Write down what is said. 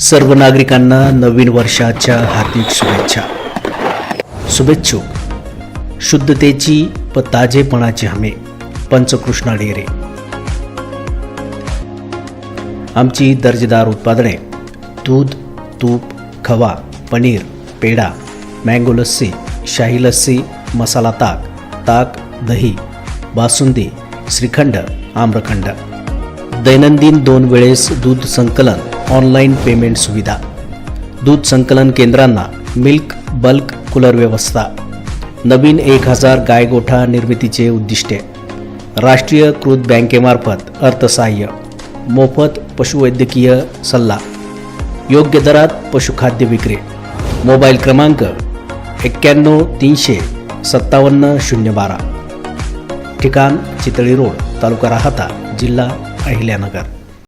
सर्व नागरिकांना नवीन वर्षाच्या हार्दिक शुभेच्छा. शुभेच्छुक. शुद्धतेची व ताजेपणाची हमी. पंचकृष्णा डेअरी. आमची दर्जेदार उत्पादने दूध तूप खवा पनीर पेढा मँगो लस्सी शाही लस्सी मसाला ताक ताक दही बासुंदी श्रीखंड आम्रखंड. दैनंदिन दोन वेळेस दूध संकलन ऑनलाईन पेमेंट सुविधा. दूध संकलन केंद्रांना मिल्क बल्क कूलर व्यवस्था. नवीन एक हजार गायगोठा निर्मितीचे उद्दिष्टे. राष्ट्रीयकृत बँकेमार्फत अर्थसहाय्य. मोफत पशुवैद्यकीय सल्ला. योग्य दरात पशुखाद्य विक्री. मोबाईल क्रमांक एक्क्याण्णव तीनशे सत्तावन्न शून्य बारा. ठिकाण चितळी रोड तालुका राहता जिल्हा अहिल्यानगर.